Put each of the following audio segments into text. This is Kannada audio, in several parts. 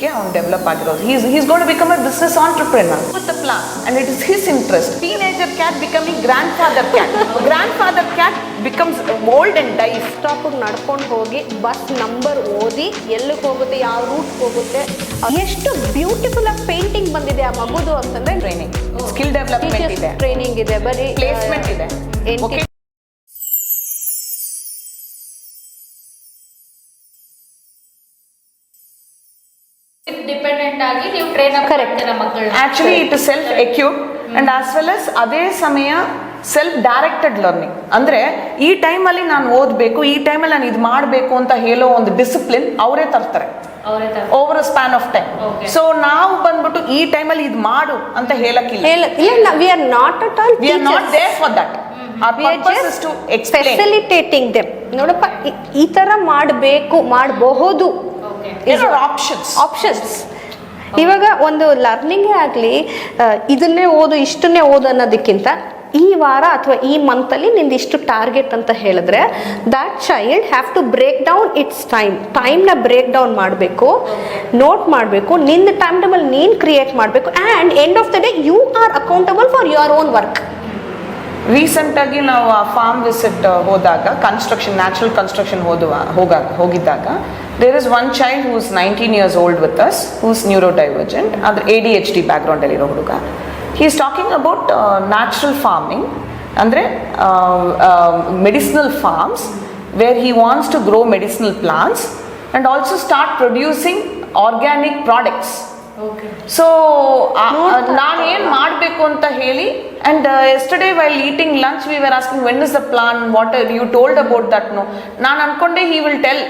ಇಷ್ಟಕ್ಕೆ ಅವ್ನು ಡೆವಲಪ್ ಆಗಿರೋದು. He's he's got become a business entrepreneur with the plan and it is his interest teenager cat becoming grandfather cat grandfather cat becomes old and dies stop ನಡ್ಕೊಂಡು ಹೋಗಿ ಬಸ್ ನಂಬರ್ ಓದಿ ಎಲ್ಲಿಗೆ ಹೋಗುತ್ತೆ ಯಾವ ರೂಟ್ ಹೋಗುತ್ತೆ. ಎಷ್ಟು ಬ್ಯೂಟಿಫುಲ್ ಆಗಿ ಪೇಂಟಿಂಗ್ ಬಂದಿದೆ ಆ ಮಗುದು ಅಂತಂದ್ರೆ ಟ್ರೈನಿಂಗ್ ಸ್ಕಿಲ್ ಡೆವಲಪ್ಮೆಂಟ್ ಇದೆ. ಟ್ರೈನಿಂಗ್ ಇದೆ ಬರೀ ಪ್ಲೇಸ್ಮೆಂಟ್ ಇದೆ. ಟ್ರೈನ್ ಆಕ್ಚುಲಿ ಇಟ್ ಸೆಲ್ಫ್ ಎಕ್ಯೂಬ್ ಅಂಡ್ ಆಸ್ ವೆಲ್ as ಅದೇ ಸಮಯ ಸೆಲ್ಫ್ ಡೈರೆಕ್ಟೆಡ್ ಲರ್ನಿಂಗ್ ಅಂದ್ರೆ ಈ ಟೈಮಲ್ಲಿ ನಾನು ಓದಬೇಕು ಈ ಟೈಮಲ್ಲಿ ನಾನು ಇದು ಮಾಡಬೇಕು ಅಂತ ಹೇಳೋ ಒಂದು ಡಿಸಿಪ್ಲಿನ್ ಅವರೇ ತರ್ತಾರೆ. Over span of time. So ನಾವು ಬಂದ್ಬಿಟ್ಟು ಈ ಟೈಮಲ್ಲಿ ಇದು ಮಾಡು ಅಂತ ಹೇಳಕ್ಕಿಲ್ಲ. We are not at all we are not there for that facilitating them ನೋಡಪ್ಪ ಈ- ತರ ಮಾಡಬೇಕು ಮಾಡಬಹುದು. ಓಕೆ ಆಪ್ಷನ್ಸ್ ಆಪ್ಷನ್ಸ್ ಇವಾಗ ಒಂದು ಲರ್ನಿಂಗೇ ಆಗಲಿ ಇದನ್ನೇ ಓದು ಇಷ್ಟನ್ನೇ ಓದು ಅನ್ನೋದಕ್ಕಿಂತ ಈ ವಾರ ಅಥವಾ ಈ ಮಂತಲ್ಲಿ ನಿಂದು ಇಷ್ಟು ಟಾರ್ಗೆಟ್ ಅಂತ ಹೇಳಿದ್ರೆ that child have to break down its time ಟೈಮ್ನ ಬ್ರೇಕ್ ಡೌನ್ ಮಾಡಬೇಕು ನೋಟ್ ಮಾಡಬೇಕು ನಿಂದ ಟೈಮ್ ಟೇಬಲ್ ನೀನು ಕ್ರಿಯೇಟ್ ಮಾಡಬೇಕು and end of the day you are accountable for your own work recent ಆಗಿ ನಾವು ಫಾರ್ಮ್ ವಿಸಿಟ್ ಹೋದಾಗ ಕನ್ಸ್ಟ್ರಕ್ಷನ್ ನ್ಯಾಚುರಲ್ ಕನ್ಸ್ಟ್ರಕ್ಷನ್ ಹೋದುವ ಹೋಗ ಹೋಗಿದ್ದಾಗ there is one child whose nineteen years old with us whose neurodivergent ಅದ್ರ ಎ ಡಿ ಎಚ್ ಡಿ ಬ್ಯಾಕ್ಗ್ರೌಂಡಲ್ಲಿರೋ ಹುಡುಗ. He is talking about natural farming ಅಂದರೆ medicinal farms where he wants to grow medicinal plants and also start producing organic products okay so ನಾನು ಏನು ಮಾಡಬೇಕು ಅಂತ ಹೇಳಿ and yesterday while eating lunch we were asking when is the plan what you told about that no ನಾನು ಅನ್ಕೊಂಡೆ ಹಿ ವಿಲ್ ಟೆಲ್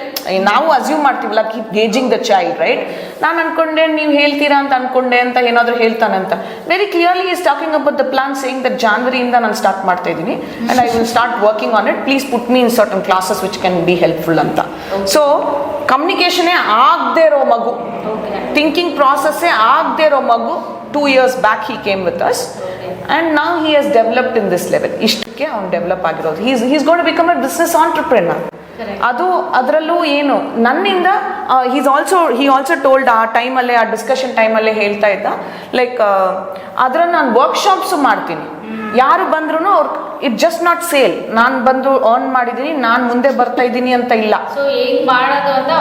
ನಾವು ಅಸ್ಯೂಮ್ ಮಾಡ್ತೀವಲ್ಲ keep gazing the child right ನಾನು ಅನ್ಕೊಂಡೆ ನೀವು ಹೇಳ್ತೀರಾ ಅಂತ ಅನ್ಕೊಂಡೆ ಅಂತ ಏನಾದರೂ ಹೇಳ್ತಾನಂತ very clearly is talking about the plan saying that ಜಾನ್ವರಿಯಿಂದ ನಾನು ಸ್ಟಾರ್ಟ್ ಮಾಡ್ತಾ ಇದ್ದೀನಿ and I will start working on it please put me in certain classes which can be helpful ಅಂತ. ಸೊ ಕಮ್ಯುನಿಕೇಷನೇ ಆಗದೆ ಇರೋ ಮಗು. ಥಿಂಕಿಂಗ್ ಪ್ರಾಸೆಸ್ಸೇ ಆಗದೆ ಇರೋ ಮಗು two years back he came with us and ನಾವು he has developed in this level ಇಷ್ಟಕ್ಕೆ ಅವ್ನು ಡೆವಲಪ್ ಆಗಿರೋದು. He's he's got become a business entrepreneur ಅದು ಅದರಲ್ಲೂ ಏನು ನನ್ನಿಂದ he's also he also told ಆ ಟೈಮಲ್ಲೇ ಆ ಡಿಸ್ಕಷನ್ ಟೈಮಲ್ಲೇ ಹೇಳ್ತಾ ಇದ್ದ. ಲೈಕ್ ಅದರ ನಾನು ವರ್ಕ್ಶಾಪ್ಸು ಮಾಡ್ತೀನಿ. ಯಾರು ಬಂದ್ರೂ ಅವ್ರು ಇಟ್ ಜಸ್ಟ್ ನಾಟ್ ಸೇಲ್ ನಾನು ಬಂದು ಅರ್ನ್ ಮಾಡಿದ್ದೀನಿ ನಾನು ಮುಂದೆ ಬರ್ತಾ ಇದ್ದೀನಿ ಅಂತ ಇಲ್ಲ. ಮಾಡೋದು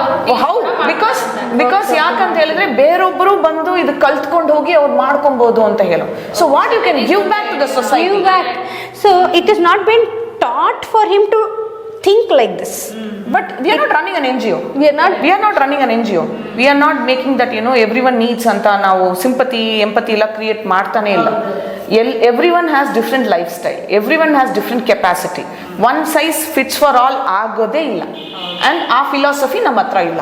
ಹೌದು. ಬಿಕಾಸ್ ಬಿಕಾಸ್ ಯಾಕಂತ ಹೇಳಿದ್ರೆ ಬೇರೊಬ್ಬರು ಬಂದು ಇದು ಕಲ್ತ್ಕೊಂಡು ಹೋಗಿ ಅವ್ರು ಮಾಡ್ಕೊಬಹುದು ಅಂತ ಹೇಳೋ. So what you can give back to the society give back. So it is not been taught for him to think like this. But we are not running an N G O we are not we are not running an N G O we are not making that you know everyone needs ಅಂತ ನಾವು ಸಿಂಪತಿ ಎಂಪತಿ ಎಲ್ಲ ಕ್ರಿಯೇಟ್ ಮಾಡ್ತಾನೆ ಇಲ್ಲ. L everyone has different lifestyle everyone has different capacity one size fits for all ಆಗೋದೇ ಇಲ್ಲ ಆ್ಯಂಡ್ ಆ ಫಿಲಾಸಫಿ ನಮ್ಮ ಹತ್ರ ಇಲ್ಲ.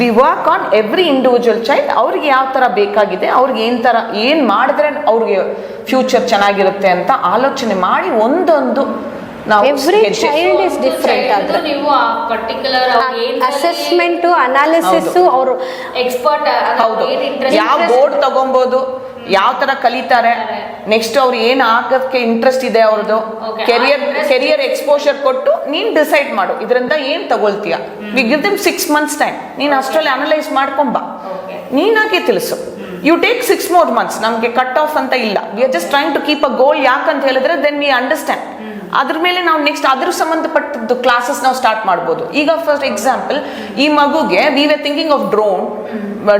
We work on every individual child ಅವ್ರಿಗೆ ಯಾವ ಥರ ಬೇಕಾಗಿದೆ, ಅವ್ರಿಗೆ ಏನು ಥರ ಏನು ಮಾಡಿದ್ರೆ ಅವ್ರಿಗೆ ಫ್ಯೂಚರ್ ಚೆನ್ನಾಗಿರುತ್ತೆ ಅಂತ ಆಲೋಚನೆ ಮಾಡಿ ಒಂದೊಂದು ನಾವು Every ಹೆಜ್ಜೆ- child is different ಆದ್ರೆ. ನೀವು ಆ ಪರ್ಟಿಕ್ಯುಲರ್ ಅಸೆಸ್ಮೆಂಟ್ ಅನಾಲಿಸಿಸ್. ಅವರು ಎಕ್ಸ್ಪರ್ಟ್ ಹೌದು. ಯಾವ ಬೋರ್ಡ್ ತಗೊಬೋದು ಯಾವ ತರ ಕಲಿತಾರೆ ನೆಕ್ಸ್ಟ್ ಅವ್ರು ಏನ್ ಆಗಕ್ಕೆ ಇಂಟ್ರೆಸ್ಟ್ ಇದೆ ಅವ್ರದ್ದು. ಕೆರಿಯರ್ ಕೆರಿಯರ್ ಎಕ್ಸ್ಪೋಷರ್ ಕೊಟ್ಟು ನೀನ್ ಡಿಸೈಡ್ ಮಾಡು. ಇದರಿಂದ ಏನ್ ತಗೊಳ್ತೀಯ? We give them six months time ನೀನ್ ಅಷ್ಟರಲ್ಲಿ ಅನಲೈಸ್ ಮಾಡ್ಕೊಂಬ ನೀನಾಗಿ ತಿಳಿಸು. You take six more months ನಮಗೆ ಕಟ್ ಆಫ್ ಅಂತ ಇಲ್ಲ. We are just trying to keep a goal ಯಾಕಂತ ಹೇಳಿದ್ರೆ ದೆನ್ ವಿ ಅಂಡರ್ಸ್ಟ್ಯಾಂಡ್ ಅದ್ರ ಮೇಲೆ ನಾವು ನೆಕ್ಸ್ಟ್ ಅದ್ರ ಸಂಬಂಧಪಟ್ಟದ್ದು ಕ್ಲಾಸಸ್ ನಾವು ಸ್ಟಾರ್ಟ್ ಮಾಡ್ಬೋದು. ಈಗ ಫಾರ್ ಎಕ್ಸಾಂಪಲ್ ಈ ಮಗುಗೆ we were thinking of drone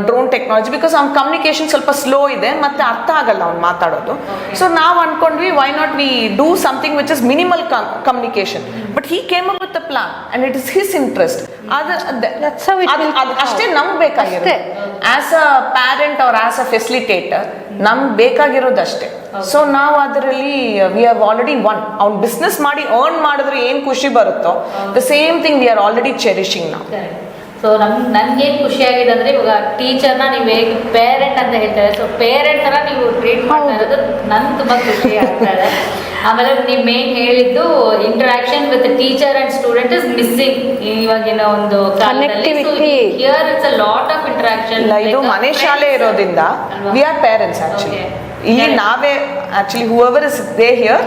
drone technology because ಅವ್ನ ಕಮ್ಯುನಿಕೇಶನ್ ಸ್ವಲ್ಪ ಸ್ಲೋ ಇದೆ ಮತ್ತೆ ಅರ್ಥ ಆಗಲ್ಲ ಅವ್ನು ಮಾತಾಡೋದು. ಸೊ ನಾವು ಅನ್ಕೊಂಡ್ವಿ why not we do something which is minimal communication but he came up with the plan and it is his interest ಅಷ್ಟೇ ಬೇಕಾಗಿರೋದು ಆಸ್ ಅ ಪ್ಯಾರೆಂಟ್ ಅವ್ರ ಆಸ್ ಅ ಫೆಸಿಲಿಟೇಟರ್ ನಮ್ಗೆ ಬೇಕಾಗಿರೋದಷ್ಟೇ. ಸೊ ನಾವು ಅದರಲ್ಲಿ ವಿ ಆರ್ ಆಲ್ರೆಡಿ ಒನ್ ಅವ್ನು ಬಿಸ್ನೆಸ್ ಮಾಡಿ ಅರ್ನ್ ಮಾಡಿದ್ರೆ ಏನು ಖುಷಿ ಬರುತ್ತೋ the same thing we are already cherishing ನಾವು ಸೊ ನಮ್ ನನ್ಗೇನ್ ಖುಷಿಯಾಗಿದೆ ಆಗಿದೆ ಅಂದ್ರೆ ಇವಾಗ ಟೀಚರ್ನ ನೀವು ಹೇಗೆ ಪೇರೆಂಟ್ ಅಂತ ಹೇಳ್ತಾರೆ. ಸೊ ಪೇರೆಂಟ್ ತರ ನೀವು ಟ್ರೀಟ್ ಮಾಡ್ತಾ ಇರೋದು ನನ್ ತುಂಬಾ ಖುಷಿ ಆಗ್ತಾ ಇದೆ. ಆಮೇಲೆ ನೀವು ಮೇನ್ ಹೇಳಿದ್ದು interaction with teacher and student is missing ಇವಾಗಿನ ಒಂದು connectivity here it's a lot of interaction ಇದು ಮನೆ ಶಾಲೆ ಇರೋದ್ರಿಂದ ವಿ ಆರ್ ಪೇರೆಂಟ್ಸ್ ಆಕ್ಚುಲಿ ಇಲ್ಲಿ ನಾವೇ actually whoever is they here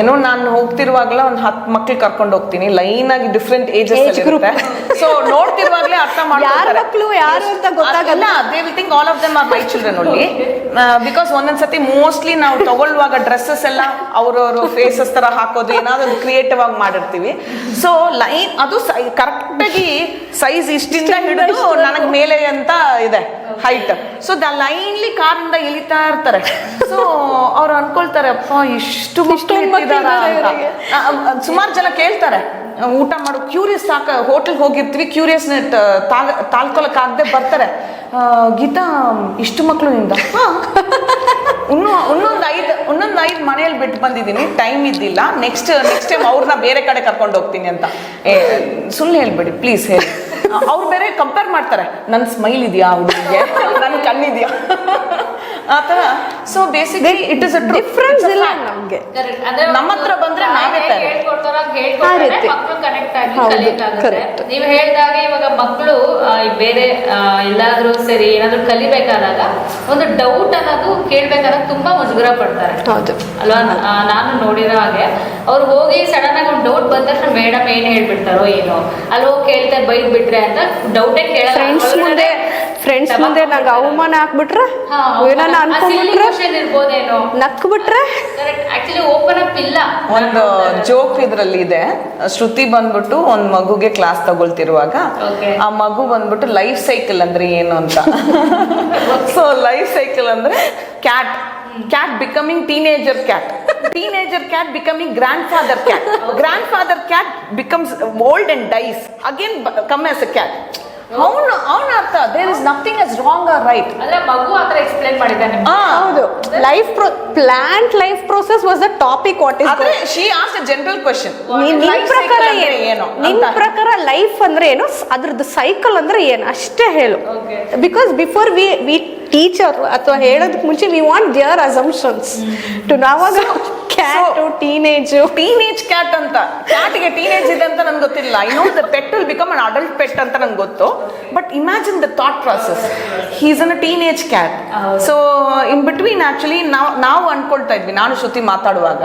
ಏನೋ ನಾನು ಹೋಗ್ತಿರುವಾಗಲೇ ಒಂದು ಹತ್ತು ಮಕ್ಳು ಕರ್ಕೊಂಡು ಹೋಗ್ತೀನಿ. ಲೈನ್ ಆಗಿ ಡಿಫ್ರೆಂಟ್ ಏಜಸ್ ಇರುತ್ತೆ. ಸೊ ನೋಡ್ತಿರುವಾಗಲೇ ಅರ್ಥ ಯಾರ್ ಮಾಡ್ತಾರೆ ಯಾರು ಅಂತ ಗೊತ್ತಾಗಲ್ಲ. They will think all of them are my children only because ಒಂದೊಂದ್ಸತಿ mostly ನಾವು ತಗೊಳ್ಳುವಾಗ ಡ್ರೆಸ್ಸಸ್ ಎಲ್ಲ ಅವ್ರವ್ರ ಫೇಸಸ್ ತರ ಹಾಕೋದು ಏನಾದ್ರು ಕ್ರಿಯೇಟಿವ್ ಆಗಿ ಮಾಡಿರ್ತೀವಿ. ಸೊ ಲೈನ್ ಅದು ಕರೆಕ್ಟ್ ಆಗಿ ಸೈಜ್ ಇಷ್ಟಿಂದ ಹಿಡಿದು ನನಗೆ ಮೇಲೆ ಅಂತ ಇದೆ. ಹೈಟ್ ಸೊ ದ ಲೈನ್ಲಿ ಕಾರಿಂದ ಇಳಿತಾ ಇರ್ತಾರೆ ಸೊ ಅವ್ರು ಅನ್ಕೊಳ್ತಾರೆ ಅಪ್ಪ ಇಷ್ಟು ಸುಮಾರು ಜನ ಕೇಳ್ತಾರೆ ಊಟ ಮಾಡು. ಕ್ಯೂರಿಯಸ್ ಸಾಕ ಹೋಟೆಲ್ ಹೋಗಿರ್ತೀವಿ ಕ್ಯೂರಿಯಸ್ ತಾಳ್ಕೊಳಕ್ ಆಗದೆ ಬರ್ತಾರೆ. ಗೀತಾ ಇಷ್ಟು ಮಕ್ಕಳು ನಿಂದ? ಇನ್ನೂ ಇನ್ನು ಇನ್ನೊಂದು ಐದು ಇನ್ನೊಂದು ಐದು ಮನೆಯಲ್ಲಿ ಬಿಟ್ಟು ಬಂದಿದ್ದೀನಿ ಟೈಮ್ ಇದ್ದಿಲ್ಲ. ನೆಕ್ಸ್ಟ್ ನೆಕ್ಸ್ಟ್ ಟೈಮ್ ಅವ್ರನ್ನ ಬೇರೆ ಕಡೆ ಕರ್ಕೊಂಡು ಹೋಗ್ತೀನಿ ಅಂತ. ಸುಳ್ಳು ಹೇಳ್ಬೇಡಿ ಪ್ಲೀಸ್ ಹೇಳಿ. ಅವ್ರು ಬೇರೆ ಕಂಪೇರ್ ಮಾಡ್ತಾರೆ. ನನ್ನ ಸ್ಮೈಲ್ ಇದೆಯಾ ಹುಡುಗಿಗೆ? ನನ್ನ ಕಣ್ಣಿದೆಯಾ? ಆ ಥರ so basically it is difference ಇಲ್ಲ ನಮ್ಗೆ. ನಮ್ಮ ಹತ್ರ ಬಂದ್ರೆ ನಾವೇ. ನೀವು ಹೇಳಿದಾಗ ಇವಾಗ ಮಕ್ಕಳು ಬೇರೆ ಆ, ಎಲ್ಲಾದ್ರೂ ಸರಿ ಏನಾದ್ರೂ ಕಲಿಬೇಕಾದಾಗ ಒಂದು ಡೌಟ್ ಅನ್ನೋದು ಕೇಳ್ಬೇಕಾದಾಗ ತುಂಬಾ ಮುಜುಗರ ಪಡ್ತಾರೆ. ಹೌದು. ಅಲ್ವಾ? ನಾನು ನೋಡಿರೋ ಹಾಗೆ ಅವ್ರು ಹೋಗಿ ಸಡನ್ ಆಗಿ ಒಂದು ಡೌಟ್ ಬಂದ ತಕ್ಷಣ ಮೇಡಮ್ ಏನ್ ಹೇಳ್ಬಿಡ್ತಾರೋ ಏನೋ. ಅಲ್ಲಿ ಹೋಗಿ ಕೇಳ್ತಾರೆ ಬೈದ್ ಬಿಟ್ರೆ ಅಂತ ಡೌಟೇ ಕೇಳಲ್ಲ. ಫ್ರೆಂಡ್ಸ್ ಮುಂದೆ ಫ್ರೆಂಡ್ಸ್ ಮುಂದೆ ನಂಗೆ ಅವಮಾನ ಹಾಕ್ಬಿಟ್ರೆ ಏನಾನ ಅನ್ಕೊಂಡ್ಬಿಟ್ರೆ ಇರ್ಬೋದೇನೋ. ನಕ್ ಬಿಟ್ರೆ ಕರೆಕ್ಟ್ ಆಕ್ಚುಲಿ ಓಪನ್ ಅಪ್ ಇಲ್ಲ. ಒಂದು ಜೋಕ್ ಇದ್ರಲ್ಲಿ ಇದೆ. ಶ್ರುತಿ ಬಂದ್ಬಿಟ್ಟು ಒಂದ್ ಮಗುಗೆ ಕ್ಲಾಸ್ ತಗೊಳ್ತಿರುವಾಗ ಆ ಮಗು ಬಂದ್ಬಿಟ್ಟು ಲೈಫ್ ಸೈಕಲ್ ಅಂದ್ರೆ ಏನು ಅಂತ? ಸೊ ಲೈಫ್ ಸೈಕಲ್ ಅಂದ್ರೆ cat cat becoming teenager cat. Teenager cat becoming grandfather cat. Grandfather cat becomes old and dies. Again come as a cat. ಅವನು ಅವನ ಅರ್ಥ. There is nothing as wrong or right ಅಂದ್ರೆ ಮಗು ಆತರ ಎಕ್ಸ್ಪ್ಲೈನ್ ಮಾಡಿದ್ದಾನೆ ಹೌದು. Life plant life process was the topic what is ಅಂದ್ರೆ ಶಿ ಎ ಜನರಲ್ ಕ್ವಶನ್ ನಿನ್ ಪ್ರಕಾರ ಏನು? ಏನು ನಿನ್ ಅಂತ ಪ್ರಕಾರ ಲೈಫ್ ಅಂದ್ರೆ ಏನು? ಅದ್ರದ್ದು ಸೈಕಲ್ ಅಂದ್ರೆ ಏನು? ಅಷ್ಟೇ ಹೇಳು. Okay. Because before we we teacher ಅಥವಾ ಹೇಳೋದಕ್ಕೆ ಮುಂಚೆ we want their assumptions to ನಾವಾಗ cat teenage teenage cat ಅಂತ. ಕ್ಯಾಟ್ಗೆ ಟೀನೇಜ್ ಇದೆ ಅಂತ ನಂಗೆ ಗೊತ್ತಿಲ್ಲ. I know the pet will become an adult pet ಅಂತ ನಂಗೆ ಗೊತ್ತು. But imagine the thought process he's an a teenage cat so in between actually ನಾವು ನಾವು ಅನ್ಕೊಳ್ತಾ ಇದ್ವಿ. ನಾನು ಶ್ರುತಿ ಮಾತಾಡುವಾಗ.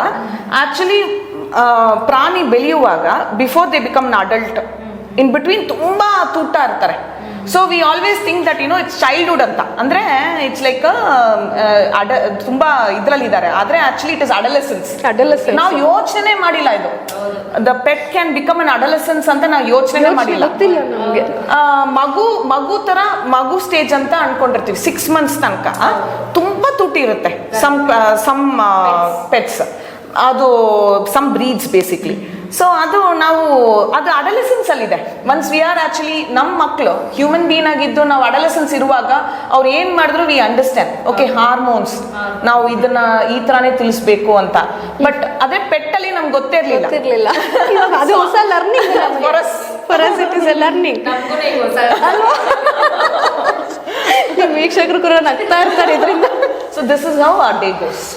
ಆಕ್ಚುಲಿ ಪ್ರಾಣಿ ಬೆಳೆಯುವಾಗ before they become an adult in between ತುಂಬ ತೂಟ ಇರ್ತಾರೆ. So we always think that you know it's childhood ಅಂತ. ಅಂದರೆ ಇಟ್ಸ್ ಲೈಕ್ ಅಡ ತುಂಬ ಇದರಲ್ಲಿ ಇದ್ದಾರೆ ಆದರೆ ಆಕ್ಚುಲಿ ಇಟ್ ಇಸ್ ಅಡಲೆಸೆನ್ಸ್. ನಾವು ಯೋಚನೆ ಮಾಡಿಲ್ಲ ಇದು. The pet can become an adolescence ಅಂತ ನಾವು ಯೋಚನೆ ಮಾಡಿಲ್ಲ. ಮಗು ಮಗು ತರ ಮಗು ಸ್ಟೇಜ್ ಅಂತ ಅನ್ಕೊಂಡಿರ್ತೀವಿ. ಸಿಕ್ಸ್ ಮಂತ್ಸ್ ತನಕ. ತುಂಬಾ ತುಟಿ ಇರುತ್ತೆ. ಸಮ್ ಸಮ್ ಪೆಟ್ಸ್ ಅದು ಸಮ್ ಬ್ರೀಡ್ಸ್ ಬೇಸಿಕ್ಲಿ ಸೊ ಅದು ನಾವು ಅದು ಅಡಲೆಸೆನ್ಸ್ ಅಲ್ಲಿ ಇದೆ ಒನ್ಸ್ ವಿ ಆರ್ ಆಕ್ಚುಲಿ ನಮ್ಮ ಮಕ್ಕಳು ಹ್ಯೂಮನ್ ಬೀನ್ ಆಗಿದ್ದು ನಾವು ಅಡಲೆಸೆನ್ಸ್ ಇರುವಾಗ ಅವ್ರು ಏನ್ ಮಾಡಿದ್ರು ವಿ ಅಂಡರ್ಸ್ಟ್ಯಾಂಡ್ ಓಕೆ ಹಾರ್ಮೋನ್ಸ್ ನಾವು ಇದನ್ನ ಈ ತರಾನೇ ತಿಳಿಸ್ಬೇಕು ಅಂತ. ಬಟ್ ಅದೇ ಪೆಟ್ಟಲ್ಲಿ ನಮ್ಗೆ ಗೊತ್ತೇ ಇರ್ಲಿಲ್ಲ. ಗೊತ್ತಿರ್ಲಿಲ್ಲ. ಅದು ಹೊಸ learning. It is a learning ವೀಕ್ಷಕರು ಕೂಡ ನಗ್ತಾ ಇರ್ತಾರೆ ಇದರಿಂದ. So this is how our day goes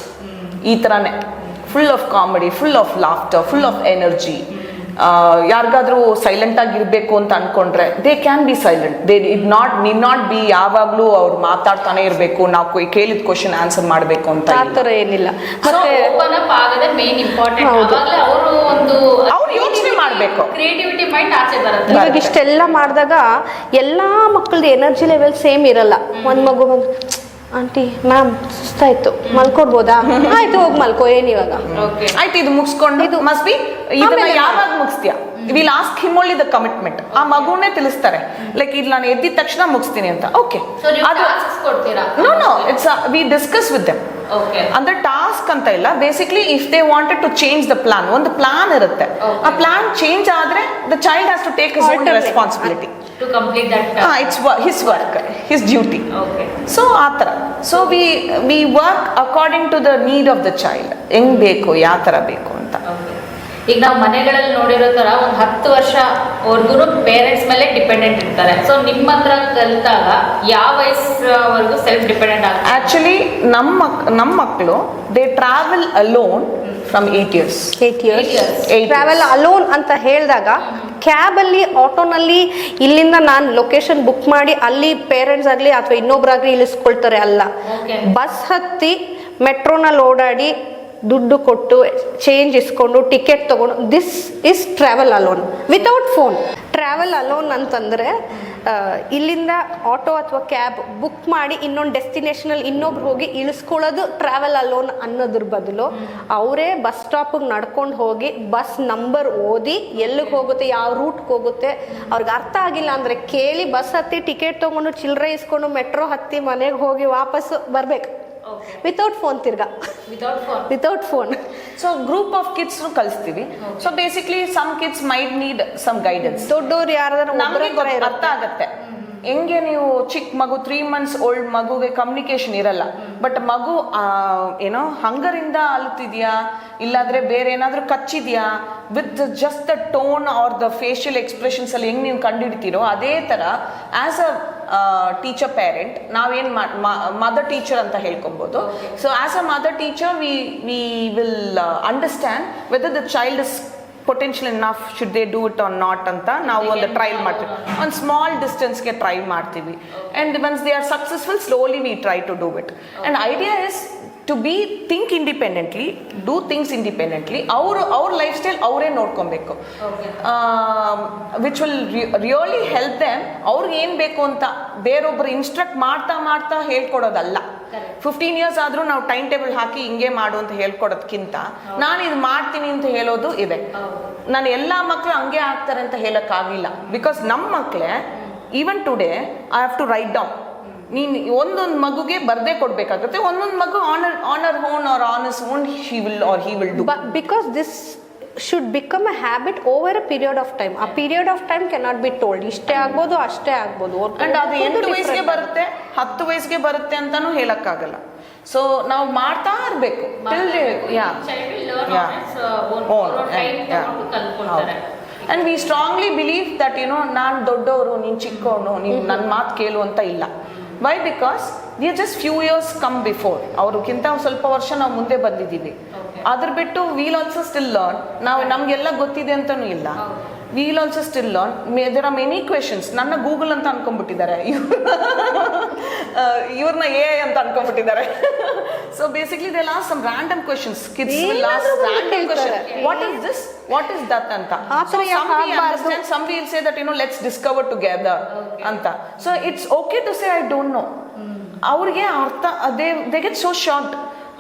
ಈ ಥರನೇ. Full of comedy full of laughter full of energy ಯಾರಿಗಾದ್ರೂ ಸೈಲೆಂಟ್ ಆಗಿರ್ಬೇಕು ಅಂತ ಅನ್ಕೊಂಡ್ರೆ they can be silent they need not need not be ಯಾವಾಗಲೂ ಅವ್ರು ಮಾತಾಡ್ತಾನೆ ಇರಬೇಕು. ನಾವು ಕೇಳಿದ ಕ್ವಶನ್ ಆನ್ಸರ್ ಮಾಡಬೇಕು ಅಂತ ಆ ಥರ ಏನಿಲ್ಲ. ಮತ್ತೆ ಒಂದು ಅವ್ರು ಯೋಚನೆ ಮಾಡ್ಬೇಕು. ಕ್ರಿಯೇಟಿವಿಟಿ ಮೈಂಡ್ ಆಚೆ ಬರುತ್ತೆ. ಇವಾಗ ಇಷ್ಟೆಲ್ಲ ಮಾಡಿದಾಗ ಎಲ್ಲಾ ಮಕ್ಕಳದ್ದು ಎನರ್ಜಿ ಲೆವೆಲ್ ಸೇಮ್ ಇರಲ್ಲ. ಒಂದ್ ಮಗು ಬಂದು ಆಂಟಿ ಮ್ಯಾಮ್ ಸುಸ್ತಾಯ್ತು. ಮಲ್ಕೊಡ್ಬೋದಾ ಆಯ್ತು ಹೋಗಿ ಮಲ್ಕೋ ಏನ್ ಇವಾಗ? ಆಯ್ತು ಇದು ಮುಗಿಸ್ಕೊಂಡು. ಇದು ಮಸ್ಟ್ ಬಿ ಇದನ್ನ ಯಾವಾಗ ಮುಗಿಸ್ತೀಯಾ? Will ask him only the commitment ಆ ಮಗುನೇ ತಿಳಿಸ್ತಾರೆ. ಲೈಕ್ ಇದು ನಾನು ಎದ್ದಿದ ತಕ್ಷಣ ಮುಗಿಸ್ತೀನಿ ಅಂತ. ಓಕೆ ಅದು no no it's we discuss with them okay ಅಂದ್ರೆ ಟಾಸ್ಕ್ ಅಂತ ಇಲ್ಲ. Basically if they wanted to change the plan ಒಂದು ಪ್ಲಾನ್ ಇರುತ್ತೆ. ಆ ಪ್ಲಾನ್ ಚೇಂಜ್ ಆದ್ರೆ the child has to take is own responsibility to complete that it's his work his duty okay so ಆ ಥರ so we we work according to the need of the child ಹೆಂಗ್ ಬೇಕು ಯಾವ ಥರ ಬೇಕು ಅಂತ ಈಗ ನಾವು ಮನೆಗಳಲ್ಲಿ ನೋಡಿರೋ ತರ ಒಂದು ಹತ್ತು ವರ್ಷವರೆಗೂ ಪೇರೆಂಟ್ಸ್ ಮೇಲೆ ಡಿಪೆಂಡೆಂಟ್ ಇರ್ತಾರೆ. ಸೊ ನಿಮ್ಮ ಹತ್ರ ಕಲಿತಾಗ ಯಾವ ವಯಸ್ಸವರೆಗೂ ಸೆಲ್ಫ್ ಡಿಪೆಂಡೆಂಟ್ ಆಗ ಆ್ಯಕ್ಚುಲಿ ನಮ್ಮ ಮಕ್ ನಮ್ಮ ಮಕ್ಕಳು they travel alone from eight years eight years. Travel alone ಅಂತ ಹೇಳಿದಾಗ ಕ್ಯಾಬಲ್ಲಿ ಆಟೋನಲ್ಲಿ ಇಲ್ಲಿಂದ ನಾನು ಲೊಕೇಶನ್ ಬುಕ್ ಮಾಡಿ ಅಲ್ಲಿ ಪೇರೆಂಟ್ಸ್ ಆಗಲಿ ಅಥವಾ ಇನ್ನೊಬ್ಬರಾಗಲಿ ಇಳಿಸ್ಕೊಳ್ತಾರೆ ಅಲ್ಲ. ಬಸ್ ಹತ್ತಿ ಮೆಟ್ರೋನಲ್ಲಿ ಓಡಾಡಿ ದುಡ್ಡು ಕೊಟ್ಟು ಚೇಂಜ್ ಇಸ್ಕೊಂಡು ಟಿಕೆಟ್ ತಗೊಂಡು this is travel alone without phone travel alone ಅಂತಂದರೆ ಇಲ್ಲಿಂದ ಆಟೋ ಅಥವಾ ಕ್ಯಾಬ್ ಬುಕ್ ಮಾಡಿ ಇನ್ನೊಂದು ಡೆಸ್ಟಿನೇಷನಲ್ಲಿ ಇನ್ನೊಬ್ರು ಹೋಗಿ ಇಳಿಸ್ಕೊಳ್ಳೋದು ಟ್ರಾವೆಲ್ ಅಲೋನ್ ಅನ್ನೋದ್ರ ಬದಲು ಅವರೇ ಬಸ್ ಸ್ಟಾಪಿಗೆ ನಡ್ಕೊಂಡು ಹೋಗಿ ಬಸ್ ನಂಬರ್ ಓದಿ ಎಲ್ಲಿಗೆ ಹೋಗುತ್ತೆ, ಯಾವ ರೂಟ್ಗೆ ಹೋಗುತ್ತೆ, ಅವ್ರಿಗೆ ಅರ್ಥ ಆಗಿಲ್ಲ ಅಂದರೆ ಕೇಳಿ ಬಸ್ ಹತ್ತಿ ಟಿಕೆಟ್ ತೊಗೊಂಡು ಚಿಲ್ಲರೆ ಇಸ್ಕೊಂಡು ಮೆಟ್ರೋ ಹತ್ತಿ ಮನೆಗೆ ಹೋಗಿ ವಾಪಸ್ಸು ಬರಬೇಕು. ವಿತೌಟ್ ಫೋನ್ ತಿರ್ಗಾ. Without phone without phone so group of kids ಕಲಿಸ್ತೀವಿ. So basically some kids might need some guidance ದೊಡ್ಡವ್ರು ಯಾರಾದ್ರೂ ಅರ್ಥ ಆಗತ್ತೆ. ಹೆಂಗೆ ನೀವು ಚಿಕ್ಕ ಮಗು ತ್ರೀ ಮಂತ್ಸ್ ಓಲ್ಡ್ ಮಗುಗೆ ಕಮ್ಯುನಿಕೇಶನ್ ಇರಲ್ಲ. ಬಟ್ ಮಗು ಏನೋ ಹಂಗರಿಂದ ಅಲುತ್ತಿದ್ಯಾ? ಇಲ್ಲಾಂದ್ರೆ ಬೇರೆ ಏನಾದರೂ ಕಚ್ಚಿದ್ಯಾ? With just the tone or the facial expressions ಅಲ್ಲಿ ಹೆಂಗೆ ನೀವು ಕಂಡುಹಿಡ್ತೀರೋ ಅದೇ ತರ ಆಸ್ ಅ ಟೀಚರ್ ಪೇರೆಂಟ್ ನಾವೇನ್ ಮದರ್ ಟೀಚರ್ ಅಂತ ಹೇಳ್ಕೊಬೋದು. So as a mother teacher we we will understand whether the child is potential ಇನ್ಫ್ should they do it or not ಅಂತ ನಾವು ಒಂದು ಟ್ರೈ ಮಾಡ್ತೀವಿ. ಒಂದು ಸ್ಮಾಲ್ ಡಿಸ್ಟೆನ್ಸ್ಗೆ ಟ್ರೈ ಮಾಡ್ತೀವಿ. And once they are successful slowly we try to do it and idea is to be think independently do things independently ಅವರು ಅವ್ರ ಲೈಫ್ ಸ್ಟೈಲ್ ಅವರೇ ನೋಡ್ಕೊಬೇಕು which will really help them ಅವ್ರಿಗೆ ಏನು ಬೇಕು ಅಂತ ಬೇರೊಬ್ಬರು ಇನ್ಸ್ಟ್ರಕ್ಟ್ ಮಾಡ್ತಾ ಮಾಡ್ತಾ ಹೇಳ್ಕೊಡೋದಲ್ಲ. ಫಿಫ್ಟೀನ್ ಇಯರ್ಸ್ ಆದರೂ ನಾವು ಟೈಮ್ ಟೇಬಲ್ ಹಾಕಿ ಹಿಂಗೆ ಮಾಡು ಅಂತ ಹೇಳ್ಕೊಡೋದ್ಕಿಂತ ನಾನು ಇದು ಮಾಡ್ತೀನಿ ಅಂತ ಹೇಳೋದು ಇದೆ. ನಾನು ಎಲ್ಲ ಮಕ್ಕಳು ಹಂಗೆ ಆಗ್ತಾರೆ ಅಂತ ಹೇಳೋಕ್ಕಾಗಿಲ್ಲ. ಬಿಕಾಸ್ ನಮ್ಮ ಮಕ್ಕಳೇ even today I have to write down ನೀನು ಒಂದೊಂದು ಮಗುಗೆ ಬರ್ದೇ ಕೊಡಬೇಕಾಗುತ್ತೆ ಒಂದೊಂದು ಮಗು on her on her own or on his own she will or he will do because this should become a habit over a period of time a period of time cannot be told ಇಷ್ಟೇ ಆಗ್ಬೋದು ಅಷ್ಟೇ ಆಗ್ಬೋದು ಅಂಡ್ ಅದು ಎಂಟು ವಯಸ್ಸಿಗೆ ಬರುತ್ತೆ ಹತ್ತು ವಯಸ್ಸಿಗೆ ಬರುತ್ತೆ ಅಂತಾನು ಹೇಳಕ್ಕಾಗಲ್ಲ. ಸೊ ನಾವು ಮಾಡ್ತಾ ಇರ್ಬೇಕು. And we strongly believe that you know ನಾನು ದೊಡ್ಡವರು ನೀನು ಚಿಕ್ಕವನು ನೀನು ನನ್ನ ಮಾತು ಕೇಳು ಅಂತ ಇಲ್ಲ. Why because we are just few years come before ಅವ್ರಿಗಿಂತ ಒಂದು ಸ್ವಲ್ಪ ವರ್ಷ ನಾವು ಮುಂದೆ ಬಂದಿದ್ದೀವಿ. ಅದ್ರ ಬಿಟ್ಟು ವೀಲ್ ಆಲ್ಸೋ ಸ್ಟಿಲ್ ಲರ್ನ್ ನಾವು ನಮಗೆಲ್ಲ ಗೊತ್ತಿದೆ ಅಂತಲೂ ಇಲ್ಲ. We'll also still learn there are many questions ನನ್ನ ಗೂಗಲ್ ಅಂತ ಅನ್ಕೊಂಡ್ಬಿಟ್ಟಿದ್ದಾರೆ. ಇವ್ರನ್ನ ಎ ಅಂತ ಅನ್ಕೊಂಡ್ಬಿಟ್ಟಿದ್ದಾರೆ. So basically they last some random questions kids ಏನಾದ್ರೂ ಲಾಸ್ಟ್ ಒಂದು ರ್ಯಾಂಡಮ್ ಕ್ವೆಶನ್ ಕೇಳ್ತಾರೆ. What is this what is that ಅಂತ ಆ ಥರ So ಯಾಕ್ some we ಆಗ್ಬಾರ್ದು? understand, some will say that you know let's discover together ಅಂತ so it's okay to say I don't know ಅವ್ರಿಗೆ ಅರ್ಥ they they get so short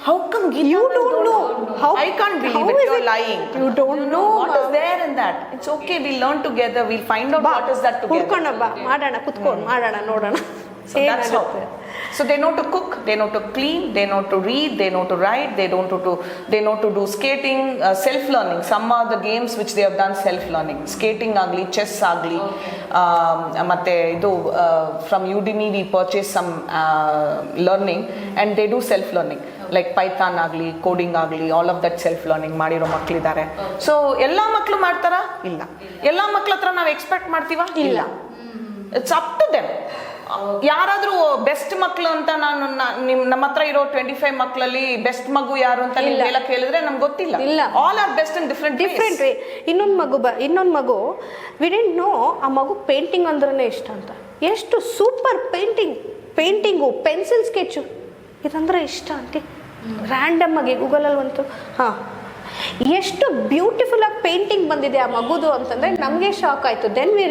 how come You don't know. How- I can't how believe it is you it? Lying You don't know, what is ma'am. There in that it's okay we learn together will find out ಬಾ ವಾಟ್ ಇಸ್ ದಟ್ ಟುಗೆದರ್ ಕುತ್ಕೊಂಡ ಬಾ ಮಾಡೋಣ ಕುತ್ಕೊಂಡು ಮಾಡೋಣ ನೋಡೋಣ So that's how. ಏನಾಗುತ್ತೆ So they know to cook, they know to clean, they know to read, they know to write, they don't to, to they know to do skating, uh, self learning. Some are the games which they have done self learning. Skating agli, chess agli, um, ಮತ್ತೆ ಇದು from Udemy we purchase some learning they they do self learning like Python ಆಗಲಿ ಕೋಡಿಂಗ್ ಆಗಲಿ all of that self learning ಮಾಡಿರೋ ಮಕ್ಕಳಿದ್ದಾರೆ ಸೊ ಎಲ್ಲ ಮಕ್ಕಳು ಮಾಡ್ತಾರಾ ಇಲ್ಲ ಎಲ್ಲ ಮಕ್ಕಳ ಹತ್ರ ನಾವು ಎಕ್ಸ್ಪೆಕ್ಟ್ ಮಾಡ್ತೀವಾ ಇಲ್ಲ ಇಟ್ಸ್ ಅಪ್ ಟು ದೆಮ್ ಯಾರಾದ್ರೂ ಬೆಸ್ಟ್ ಮಕ್ಳು ಅಂತ ನಾನು ನಿಮ್ ನಮ್ಮ ಹತ್ರ ಇರೋ ಟ್ವೆಂಟಿ ಫೈವ್ ಮಕ್ಕಳಲ್ಲಿ ಬೆಸ್ಟ್ ಮಗು ಯಾರು ಅಂತ ನೀವು ಕೇಳಿದ್ರೆ ನಮ್ಗೆ ಗೊತ್ತಿಲ್ಲ. ಇಲ್ಲ. All are best in different different ರೀ ಇನ್ನೊಂದು ಮಗು ಬ ಇನ್ನೊಂದು ಮಗು ವಿ ಡೆಂಟ್ ನೋ ಆ ಮಗು ಪೇಂಟಿಂಗ್ ಅಂದ್ರೇ ಇಷ್ಟ ಅಂತ. ಎಷ್ಟು super painting painting pencil sketch ಇದಂದ್ರೆ ಇಷ್ಟ ಅಂತ ರ್ಯಾಂಡಮ್ ಆಗಿ ಗೂಗಲಲ್ಲಿ ಬಂತು. ಹಾಂ. ಎಷ್ಟು ಬ್ಯೂಟಿಫುಲ್ ಆಗಿ ಪೇಂಟಿಂಗ್ ಬಂದಿದೆ ಆ ಮಗುದು ಅಂತಂದರೆ ನಮಗೆ ಶಾಕ್ ಆಯಿತು. Then we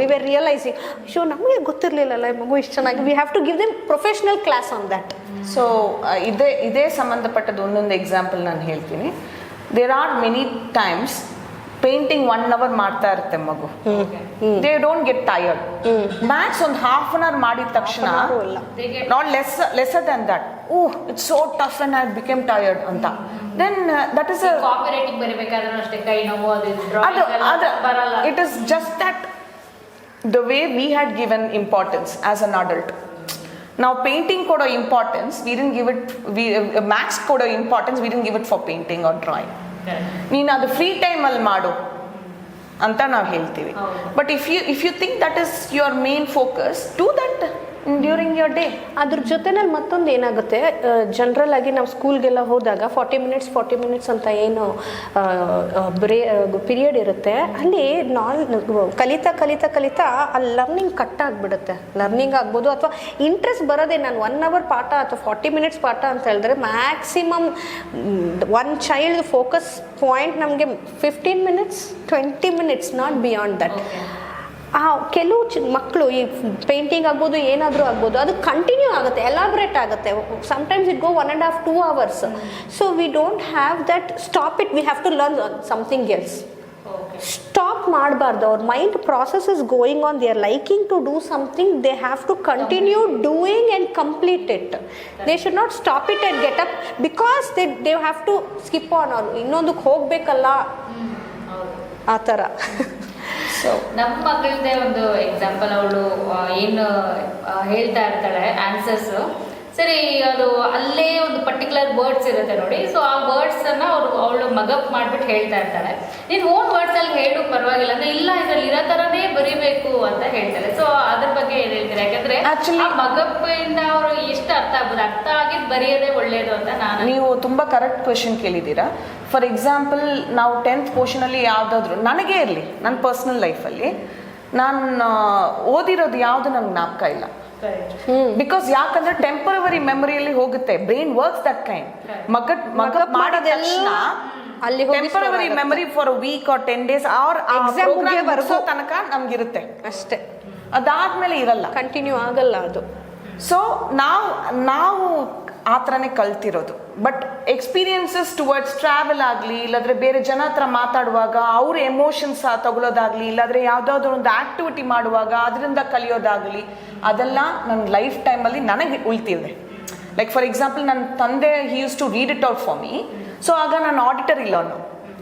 we were realising so ನಮಗೆ ಗೊತ್ತಿರಲಿಲ್ಲಲ್ಲ ಈ ಮಗು ಇಷ್ಟು ಚೆನ್ನಾಗಿ. We have to give them professional class on that so ಇದೇ ಇದೇ ಸಂಬಂಧಪಟ್ಟದ್ದು ಒಂದೊಂದು ಎಕ್ಸಾಂಪಲ್ ನಾನು ಹೇಳ್ತೀನಿ. There are many times painting one hour ಮಾಡ್ತಾ ಇರುತ್ತೆ ಮಗು. They don't get tired maths ಒಂದು ಹಾಫ್ ಅನ್ ಅವರ್ ಮಾಡಿದ ತಕ್ಷಣ Half an hour ಅಲ್ಲ. Not less lesser than that oh it's so tough and I became tired ಅಂತ. Then that is a copy writing ಬರಿಬೇಕಾದ್ರೂ ಅಷ್ಟೇ ಕೈ ನೋವು ಅದು ಇದು ಅದು drawing ಎಲ್ಲ ಅದು ಬರಲ್ಲ. It is just that the way we had given importance as an adult ನಾವು ಪೇಂಟಿಂಗ್ ಕೊಡೋ importance we didn't give it we maths ಕೊಡೋ importance we didn't give it for painting or drawing ನೀನು ಅದು ಫ್ರೀ ಟೈಮಲ್ಲಿ ಮಾಡು ಅಂತ ನಾವು ಹೇಳ್ತೀವಿ. But if you if you think that is your main focus to that during your day ಅದ್ರ ಜೊತೆನಲ್ಲಿ ಮತ್ತೊಂದು ಏನಾಗುತ್ತೆ? ಜನರಲ್ ಆಗಿ ನಾವು ಸ್ಕೂಲ್ಗೆಲ್ಲ ಹೋದಾಗ ಫಾರ್ಟಿ ಮಿನಿಟ್ಸ್ ಫಾರ್ಟಿ ಮಿನಿಟ್ಸ್ ಅಂತ ಏನು ಬ್ರೇ ಪೀರಿಯಡ್ ಇರುತ್ತೆ. ಅಲ್ಲಿ ನಾಲ್, ಕಲಿತಾ ಕಲಿತಾ ಕಲಿತಾ ಅಲ್ಲಿ ಲರ್ನಿಂಗ್ ಕಟ್ ಆಗಿಬಿಡುತ್ತೆ. ಲರ್ನಿಂಗ್ ಆಗ್ಬೋದು ಅಥವಾ ಇಂಟ್ರೆಸ್ಟ್ ಬರೋದೇ ನಾನು ಒನ್ ಅವರ್ ಪಾಠ ಅಥವಾ ಫಾರ್ಟಿ ಮಿನಿಟ್ಸ್ ಪಾಠ ಅಂತ ಹೇಳಿದ್ರೆ maximum one child focus point ನಮಗೆ fifteen minutes twenty minutes not beyond that ಆ ಕೆಲವು ಚಿ ಮಕ್ಕಳು ಈ ಪೇಂಟಿಂಗ್ ಆಗ್ಬೋದು ಏನಾದರೂ ಆಗ್ಬೋದು ಅದು ಕಂಟಿನ್ಯೂ ಆಗುತ್ತೆ ಎಲಾಬ್ರೇಟ್ ಆಗುತ್ತೆ. Sometimes it go one and half two hours so we don't have that stop it we have to learn something else stop ಮಾಡಬಾರ್ದು. ಅವ್ರ mind process is going on they are liking to do something they have to continue doing and complete it they should not stop it and get up because they they have to skip on ಅವ್ರು ಇನ್ನೊಂದಕ್ಕೆ ಹೋಗಬೇಕಲ್ಲ. ಆ ಥರ. ಸೊ ನಮ್ಮ ಮಗಳದೇ ಒಂದು ಎಕ್ಸಾಂಪಲ್ ಅವಳು ಏನು ಹೇಳ್ತಾ ಇರ್ತಾಳೆ ಆನ್ಸರ್ಸ್ ಸರಿ ಅದು ಅಲ್ಲೇ ಒಂದು ಪರ್ಟಿಕ್ಯುಲರ್ ವರ್ಡ್ಸ್ ಇರುತ್ತೆ ನೋಡಿ. ಸೊ ಆ ವರ್ಡ್ಸ್ ಅನ್ನ ಅವ್ರು ಅವಳು ಮಗಪ್ ಮಾಡ್ಬಿಟ್ಟು ಹೇಳ್ತಾ ಇರ್ತಾಳೆ. ನೀನು ಓನ್ ವರ್ಡ್ಸ್ ಅಲ್ಲಿ ಹೇಳು ಪರವಾಗಿಲ್ಲ. ಅಂದ್ರೆ ಇಲ್ಲ ಇದ್ರಲ್ಲಿ ಇರೋ ತರನೇ ಬರಿಬೇಕು ಅಂತ ಹೇಳ್ತಾರೆ ಸೊ ಅದ್ರ ಬಗ್ಗೆ ಏನ್ ಹೇಳ್ತೀರಾ? ಯಾಕಂದ್ರೆ ಆಕ್ಚುಲಿ ಆ ಮಗಪ್ ಇಂದ ಅವರು ಎಷ್ಟು ಅರ್ಥ ಆಗ್ಬೋದು? ಅರ್ಥ ಆಗಿದ್ ಬರೆಯೋದೇ ಒಳ್ಳೇದು ಅಂತ ನಾನು ನೀವು ತುಂಬಾ ಕರೆಕ್ಟ್ ಕ್ವೆಶನ್ ಕೇಳಿದ್ದೀರಾ. ಫಾರ್ ಎಕ್ಸಾಂಪಲ್ ನಾವು ಟೆಂತ್ ಪೋರ್ಷನಲ್ಲಿ ಯಾವುದಾದ್ರೂ ನನಗೆ ಇರಲಿ ನನ್ನ ಪರ್ಸ್ನಲ್ ಲೈಫಲ್ಲಿ ನಾನು ಓದಿರೋದು ಯಾವುದು ನನಗೆ ಜ್ಞಾಪಕ ಇಲ್ಲ. ಬಿಕಾಸ್ ಯಾಕಂದ್ರೆ ಟೆಂಪರವರಿ ಮೆಮೊರಿಯಲ್ಲಿ ಹೋಗುತ್ತೆ ಬ್ರೈನ್ ವರ್ಕ್ಸ್ ದಟ್ ಕೈಂಡ್ ಮಗ ಮಗ ಮಾಡಿದ ಅಲ್ಲಿ ಹೋಗಿ temporary memory for week or ten days or exam. ತನಕ ನಮ್ಗಿರುತ್ತೆ. ಅಷ್ಟೇ. ಅದಾದ್ಮೇಲೆ ಇರಲ್ಲ. ಕಂಟಿನ್ಯೂ ಆಗಲ್ಲ ಅದು. ಸೊ ನಾವು ನಾವು ಆ ಥರನೇ ಕಲ್ತಿರೋದು. ಬಟ್ ಎಕ್ಸ್ಪೀರಿಯನ್ಸಸ್ ಟುವರ್ಡ್ಸ್ ಟ್ರಾವೆಲ್ ಆಗಲಿ, ಇಲ್ಲಾಂದ್ರೆ ಬೇರೆ ಜನ ಹತ್ರ ಮಾತಾಡುವಾಗ ಅವ್ರ ಎಮೋಷನ್ಸ್ ತಗೊಳ್ಳೋದಾಗಲಿ ಇಲ್ಲಾಂದ್ರೆ ಯಾವುದಾದ್ರೂ ಒಂದು ಆಕ್ಟಿವಿಟಿ ಮಾಡುವಾಗ ಅದರಿಂದ ಕಲಿಯೋದಾಗಲಿ, ಅದೆಲ್ಲ ನನ್ನ ಲೈಫ್ ಟೈಮಲ್ಲಿ ನನಗೆ ಉಳ್ತಿದೆ. ಲೈಕ್ ಫಾರ್ ಎಕ್ಸಾಂಪಲ್ ನನ್ನ ತಂದೆ he used to read it out for me so ಆಗ ನಾನು ಆಡಿಟರ್ ಇಲ್ಲ ಅನ್ನೋ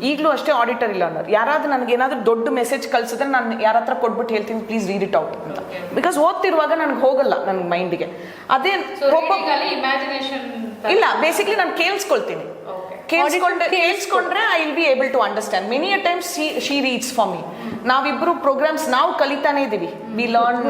ಈಗಲೂ ಅಷ್ಟೇ ಆಡಿಟರ್ ಇಲ್ಲ ಅನ್ನೋರು ಯಾರಾದ್ರೂ ನನಗೆ ಏನಾದರೂ ದೊಡ್ಡ ಮೆಸೇಜ್ ಕಳ್ಸಿದ್ರೆ ನಾನು ಯಾರ ಹತ್ರ ಕೊಟ್ಬಿಟ್ಟು ಹೇಳ್ತೀನಿ ಪ್ಲೀಸ್ ರೀಡ್ ಇಟ್ ಔಟ್ ಅಂತ. ಬಿಕಾಸ್ ಓದ್ತಿರುವಾಗ ನನಗೆ ಹೋಗಲ್ಲ ನನ್ನ ಮೈಂಡಿಗೆ ಅದೇ ಒಬ್ಬ ಇಮ್ಯಾಜಿನೇಷನ್ ಇಲ್ಲ ಬೇಸಿಕ್ಲಿ ನಾನು ಕೇಳಿಸ್ಕೊಳ್ತೀನಿ. ಓಕೆ ಕೇಳಿಸ್ಕೊಂಡ್ರೆ ಕೇಳಿಸ್ಕೊಂಡ್ರೆ I will be able to understand many a times she reads for me ನಾವಿಬ್ರು ಪ್ರೋಗ್ರಾಮ್ಸ್ ನಾವು ಕಲಿತಾನೆ ಇದೀವಿ. We learn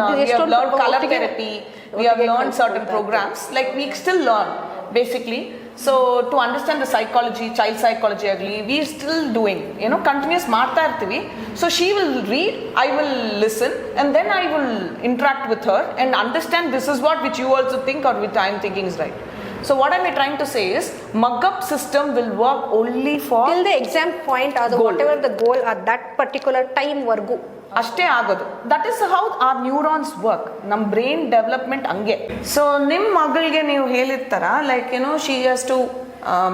learn colour therapy we have learn certain programmes like we still learn basically so to understand the psychology child psychology ಆಗಲಿ ವಿ ಸ್ಟಿಲ್ ಡೂಯಿಂಗ್ ಏನೋ ಕಂಟಿನ್ಯೂಸ್ ಮಾಡ್ತಾ ಇರ್ತೀವಿ so she will read I will listen and then I will interact with her and understand this is what which you also think are with I am thinking is right so what I me trying to say is mug up system will work only for till the exam point ಅದು Goal. Whatever the goal at that particular ಟೈಮ್ವರೆಗೂ ಅಷ್ಟೇ ಆಗೋದು. That is how are neurons work ನಮ್ಮ ಬ್ರೈನ್ ಡೆವಲಪ್ಮೆಂಟ್ ಹಂಗೆ. ಸೊ ನಿಮ್ಮ ಮಗಳಿಗೆ ನೀವು ಹೇಳಿರ್ತಾರ ಲೈಕ್ ಏನೋ she has to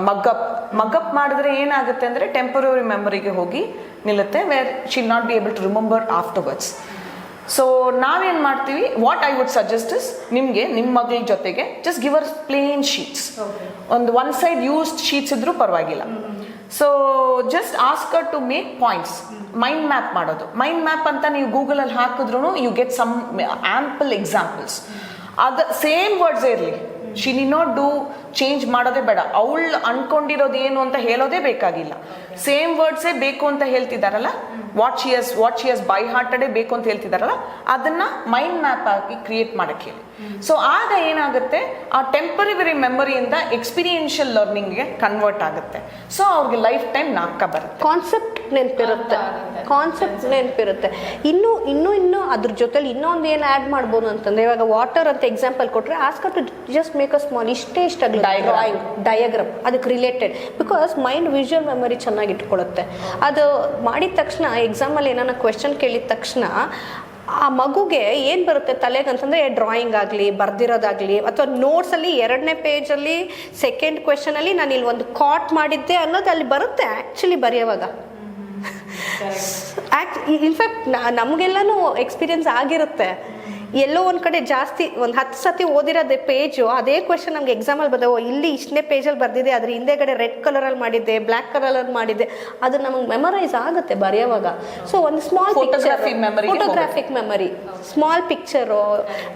mug up mug up ಮಾಡಿದ್ರೆ ಏನಾಗುತ್ತೆ ಅಂದರೆ ಟೆಂಪರರಿ ಮೆಮೊರಿಗೆ ಹೋಗಿ ನಿಲ್ಲುತ್ತೆ where she'll not be able to remember afterwards so ನಾವೇನು ಮಾಡ್ತೀವಿ? What I would suggest is ನಿಮಗೆ ನಿಮ್ಮ ಮಗಳ ಜೊತೆಗೆ just give her plain sheets ಒಂದು ಒನ್ ಸೈಡ್ ಯೂಸ್ಡ್ ಶೀಟ್ಸ್ ಇದ್ರೂ ಪರವಾಗಿಲ್ಲ. So just ask her to make points mind map ಮಾಡೋದು. ಮೈಂಡ್ ಮ್ಯಾಪ್ ಅಂತ ನೀವು ಗೂಗಲಲ್ಲಿ ಹಾಕಿದ್ರು you get some ample examples ಅದ ಸೇಮ್ ವರ್ಡ್ಸ್ ಇರಲಿ. She need not do change ಮಾಡೋದೇ ಬೇಡ. ಅವಳು ಅನ್ಕೊಂಡಿರೋದು ಏನು ಅಂತ ಹೇಳೋದೇ ಬೇಕಾಗಿಲ್ಲ. ಸೇಮ್ ವರ್ಡ್ಸೇ ಬೇಕು ಅಂತ ಹೇಳ್ತಿದಾರಲ್ಲ? What she is what she is by ಹಾರ್ಟೆಡೇ ಬೇಕು ಅಂತ ಹೇಳ್ತಿದಾರಲ್ಲ? ಅದನ್ನ ಮೈಂಡ್ ಮ್ಯಾಪ್ ಆಗಿ ಕ್ರಿಯೇಟ್ ಮಾಡಕ್ಕೆ ಸೊ ಆಗ ಏನಾಗುತ್ತೆ? ಆ ಟೆಂಪರರಿ ಮೆಮೊರಿಯಿಂದ ಎಕ್ಸ್ಪೀರಿಯನ್ಷಿಯಲ್ ಲರ್ನಿಂಗ್ಗೆ ಕನ್ವರ್ಟ್ ಆಗುತ್ತೆ. ಸೊ ಅವ್ರಿಗೆ ಲೈಫ್ ಟೈಮ್ ನಾಲ್ಕ ಬರುತ್ತೆ. ಕಾನ್ಸೆಪ್ಟ್ ನೆನಪಿರುತ್ತೆ. ಕಾನ್ಸೆಪ್ಟ್ ನೆನಪಿರುತ್ತೆ. ಇನ್ನು ಇನ್ನೂ ಇನ್ನೂ ಅದ್ರ ಜೊತೆಲಿ ಇನ್ನೊಂದು ಏನು ಆ್ಯಡ್ ಮಾಡ್ಬೋದು ಅಂತಂದ್ರೆ ಇವಾಗ ವಾಟರ್ ಅಂತ ಎಕ್ಸಾಂಪಲ್ ಕೊಟ್ಟರೆ ask her to just make a small ಇಷ್ಟೇ ಇಷ್ಟ. ಡ್ರಾಯಿಂಗ್ ಡಯಾಗ್ರಾಮ್ ಅದಕ್ಕೆ related because mind visual memory ಚೆನ್ನಾಗಿ ಇಟ್ಕೊಳ್ಳುತ್ತೆ. ಅದು ಮಾಡಿದ ತಕ್ಷಣ ಎಕ್ಸಾಮಲ್ಲಿ ಏನಾನ ಕ್ವೆಶನ್ ಕೇಳಿದ ತಕ್ಷಣ ಆ ಮಗುಗೆ ಏನು ಬರುತ್ತೆ ತಲೆಗೆ ಅಂತಂದರೆ ಡ್ರಾಯಿಂಗ್ ಆಗಲಿ ಬರ್ದಿರೋದಾಗಲಿ ಅಥವಾ ನೋಟ್ಸಲ್ಲಿ ಎರಡನೇ ಪೇಜಲ್ಲಿ ಸೆಕೆಂಡ್ ಕ್ವೆಶನಲ್ಲಿ ನಾನು ಇಲ್ಲಿ ಒಂದು ಕಾಟ್ ಮಾಡಿದ್ದೆ ಅನ್ನೋದು ಅಲ್ಲಿ ಬರುತ್ತೆ ಆ್ಯಕ್ಚುಲಿ ಬರೆಯೋವಾಗ. ಆ್ಯಕ್ಟ್ ಇನ್ಫ್ಯಾಕ್ಟ್ ನಮಗೆಲ್ಲನೂ ಎಕ್ಸ್ಪೀರಿಯನ್ಸ್ ಆಗಿರುತ್ತೆ. ಎಲ್ಲೋ ಒಂದು ಕಡೆ ಜಾಸ್ತಿ ಒಂದು ಹತ್ತು ಸತಿ ಓದಿರೋದೇ ಪೇಜು ಅದೇ ಕ್ವೆಶನ್ ನಮ್ಗೆ ಎಕ್ಸಾಮಲ್ಲಿ ಬಂದವು. ಇಲ್ಲಿ ಇಷ್ಟನೇ ಪೇಜಲ್ಲಿ ಬರ್ದಿದೆ ಅದ್ರ ಹಿಂದೆಗಡೆ ರೆಡ್ ಕಲರಲ್ಲಿ ಮಾಡಿದ್ದೆ ಬ್ಲ್ಯಾಕ್ ಕಲರಲ್ಲಿ ಮಾಡಿದ್ದೆ. ಅದು ನಮಗೆ ಮೆಮರೈಸ್ ಆಗುತ್ತೆ ಬರೆಯೋವಾಗ ಸೊ ಒಂದು small photography photographic memory small picture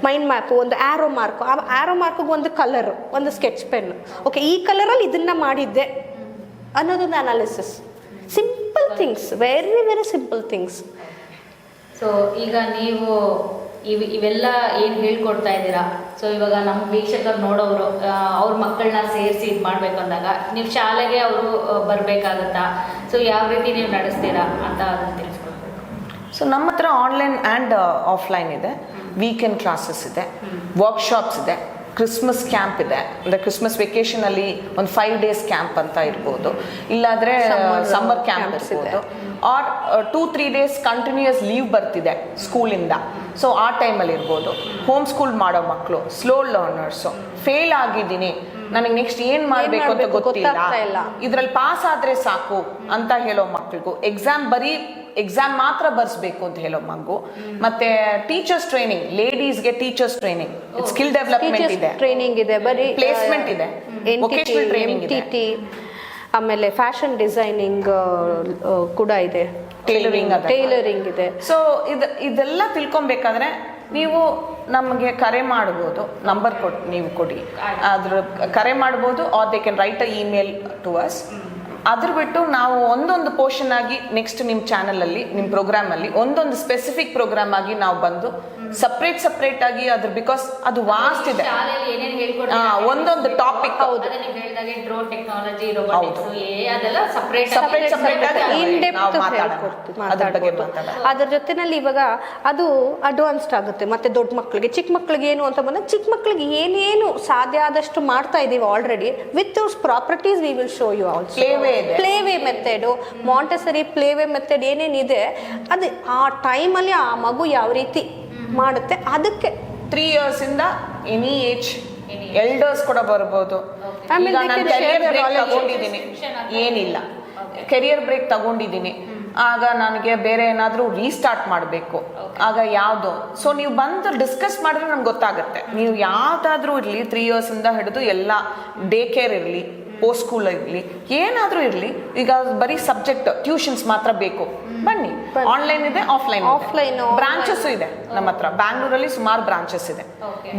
mind map ಒಂದು ಆ್ಯರೋ ಮಾರ್ಕು ಆ ಆ್ಯರೋ ಮಾರ್ಕಿಗೆ ಒಂದು ಕಲರ್ ಒಂದು ಸ್ಕೆಚ್ ಪೆನ್ ಓಕೆ ಈ ಕಲರಲ್ಲಿ ಇದನ್ನ ಮಾಡಿದ್ದೆ ಅನ್ನೋದೊಂದು analysis simple things very very simple things so ಈಗ ನೀವು ಇವ್ ಇವೆಲ್ಲ ಏನು ಹೇಳ್ಕೊಡ್ತಾ ಇದ್ದೀರಾ? ಸೊ ಇವಾಗ ನಮ್ಮ ವೀಕ್ಷಕರು ನೋಡೋರು ಅವ್ರ ಮಕ್ಕಳನ್ನ ಸೇರಿಸಿ ಇದು ಮಾಡಬೇಕು ಅಂದಾಗ ನೀವು ಶಾಲೆಗೆ ಅವರು ಬರಬೇಕಾಗತ್ತಾ? ಸೊ ಯಾವ ರೀತಿ ನೀವು ನಡೆಸ್ತೀರಾ ಅಂತ ಅದನ್ನ ತಿಳಿಸ್ಕೊಡ್ಬೇಕು. ಸೊ ನಮ್ಮ ಹತ್ರ ಆನ್ಲೈನ್ ಆ್ಯಂಡ್ ಆಫ್ಲೈನ್ ಇದೆ. ವೀಕೆಂಡ್ ಕ್ಲಾಸಸ್ ಇದೆ. ವರ್ಕ್ಶಾಪ್ಸ್ ಇದೆ. ಕ್ರಿಸ್ಮಸ್ ಕ್ಯಾಂಪ್ ಇದೆ. ಅಂದರೆ ಕ್ರಿಸ್ಮಸ್ ವೆಕೇಷನಲ್ಲಿ ಒಂದು ಫೈವ್ ಡೇಸ್ ಕ್ಯಾಂಪ್ ಅಂತ ಇರ್ಬೋದು. ಇಲ್ಲಾಂದರೆ ಸಮ್ಮರ್ ಕ್ಯಾಂಪ್ ಇರ್ಬೋದು. Or two three days continuous leave ಬರ್ತಿದೆ ಸ್ಕೂಲಿಂದ ಸೊ ಆ ಟೈಮಲ್ಲಿ ಇರ್ಬೋದು. ಹೋಮ್ ಸ್ಕೂಲ್ ಮಾಡೋ ಮಕ್ಕಳು ಸ್ಲೋ ಲರ್ನರ್ಸು ಫೇಲ್ ಆಗಿದ್ದೀನಿ. ನನಗೆ ನೆಕ್ಸ್ಟ್ ಏನ್ ಮಾಡ್ಬೇಕು ಅಂತ ಗೊತ್ತಿಲ್ಲ. ಇದ್ರಲ್ಲಿ ಪಾಸ್ ಆದ್ರೆ ಸಾಕು ಅಂತ ಹೇಳೋ ಮಕ್ಕಳಿಗೂ ಎಕ್ಸಾಮ್ ಬರೀ ಎಕ್ಸಾಮ್ ಮಾತ್ರ ಬರ್ಸ್ಬೇಕು ಅಂತ ಹೇಳೋ ಮಗು ಮತ್ತೆ ಟೀಚರ್ಸ್ ಟ್ರೈನಿಂಗ್ ಲೇಡೀಸ್ಗೆ ಟೀಚರ್ಸ್ ಟ್ರೈನಿಂಗ್ ಸ್ಕಿಲ್ ಡೆವಲಪ್ಮೆಂಟ್ ಇದೆ ಟ್ರೈನಿಂಗ್ ಇದೆ ಬರೀ ಪ್ಲೇಸ್ಮೆಂಟ್ ಇದೆ. ಟ್ರೈನಿಂಗ್ ಇದೆ. ಆಮೇಲೆ ಫ್ಯಾಷನ್ ಡಿಸೈನಿಂಗ್ ಕೂಡ ಇದೆ ಟೈಲರಿಂಗ್. ಟೈಲರಿಂಗ್ ಇದೆ ಸೊ ಇದು ಇದೆಲ್ಲ ತಿಳ್ಕೊಬೇಕಾದ್ರೆ ನೀವು ನಮಗೆ ಕರೆ ಮಾಡ್ಬೋದು ನಂಬರ್ ಕೊಟ್ಟು ನೀವು ಕೊಡಿ. ಅದ್ರ ಕರೆ ಮಾಡ್ಬೋದು or they can write a email to us ಅದ್ರ ಬಿಟ್ಟು ನಾವು ಒಂದೊಂದು ಪೋರ್ಷನ್ ಆಗಿ ನೆಕ್ಸ್ಟ್ ನಿಮ್ಮ ಚಾನಲಲ್ಲಿ ನಿಮ್ಮ ಪ್ರೋಗ್ರಾಮಲ್ಲಿ ಒಂದೊಂದು ಸ್ಪೆಸಿಫಿಕ್ ಪ್ರೋಗ್ರಾಮ್ ಆಗಿ ನಾವು ಬಂದು ಸಪ್ರೇಟ್ ಸಪ್ರೇಟ್ ಆಗಿ ಅದ್ರ ಬಿಕಾಸ್ ಅದು ವಾಸ್ಟ್ ಇದೆ. ಒಂದೊಂದು ಟಾಪಿಕ್ ಹೌದು ಸಪ್ರೇಟ್ separate ಆಗಿ ಇನ್ ಡೆಪ್ತ್. ಅದ್ರ ಬಗ್ಗೆ ಮಾತಾಡೋಣ. ಅದ್ರ ಜೊತೆನಲ್ಲಿ ಇವಾಗ ಅದು ಅಡ್ವಾನ್ಸ್ಡ್ ಆಗುತ್ತೆ. ಮತ್ತೆ ದೊಡ್ಡ ಮಕ್ಕಳಿಗೆ ಚಿಕ್ಕ ಮಕ್ಕಳಿಗೆ ಏನು ಅಂತ ಬಂದ್ರೆ ಚಿಕ್ಕ ಮಕ್ಕಳಿಗೆ ಏನೇನು ಸಾಧ್ಯ ಆದಷ್ಟು ಮಾಡ್ತಾ ಇದೀವಿ already with those properties we will show you also. Play way method Montessori play way method ಏನೇನಿದೆ ಅದು ಆ ಟೈಮಲ್ಲಿ ಆ ಮಗು ಯಾವ ರೀತಿ ಮಾಡುತ್ತೆ. ಅದಕ್ಕೆ ತ್ರೀ ಇಯರ್ಸ್ ಇಂದ ಎನಿ ಏಜ್ ಎಲ್ಡರ್ಸ್ ಕೂಡ ಬರ್ಬೋದು. ಈಗ ನಾನು ಕೆರಿಯರ್ ಬ್ರೇಕ್ ತಗೊಂಡಿದ್ದೀನಿ. ಏನಿಲ್ಲ. ಕೆರಿಯರ್ ಬ್ರೇಕ್ ತಗೊಂಡಿದ್ದೀನಿ. ಆಗ ನನಗೆ ಬೇರೆ ಏನಾದರೂ ರೀಸ್ಟಾರ್ಟ್ ಮಾಡಬೇಕು. ಆಗ ಯಾವುದು. ಸೊ ನೀವು ಬಂದು ಡಿಸ್ಕಸ್ ಮಾಡಿದ್ರೆ ನಮ್ಗೆ ಗೊತ್ತಾಗುತ್ತೆ. ನೀವು ಯಾವುದಾದ್ರೂ ಇರಲಿ ತ್ರೀ ಇಯರ್ಸಿಂದ ಹಿಡಿದು ಎಲ್ಲ ಡೇ ಕೇರ್ ಇರಲಿ ಪೋಸ್ಟ್ ಸ್ಕೂಲ್ ಇರಲಿ ಏನಾದರೂ ಇರಲಿ ಈಗ ಬರೀ ಸಬ್ಜೆಕ್ಟ್ ಟ್ಯೂಷನ್ಸ್ ಮಾತ್ರ ಬೇಕು. ಬನ್ನಿ. ಆನ್ಲೈನ್ ಇದೆ ಆಫ್ಲೈನ್ ಆಫ್ಲೈನ್ ಬ್ರಾಂಚಸ್ ಇದೆ ನಮ್ಮ ಹತ್ರ. ಬ್ಯಾಂಗ್ಳೂರಲ್ಲಿ ಸುಮಾರು ಬ್ರಾಂಚಸ್ ಇದೆ.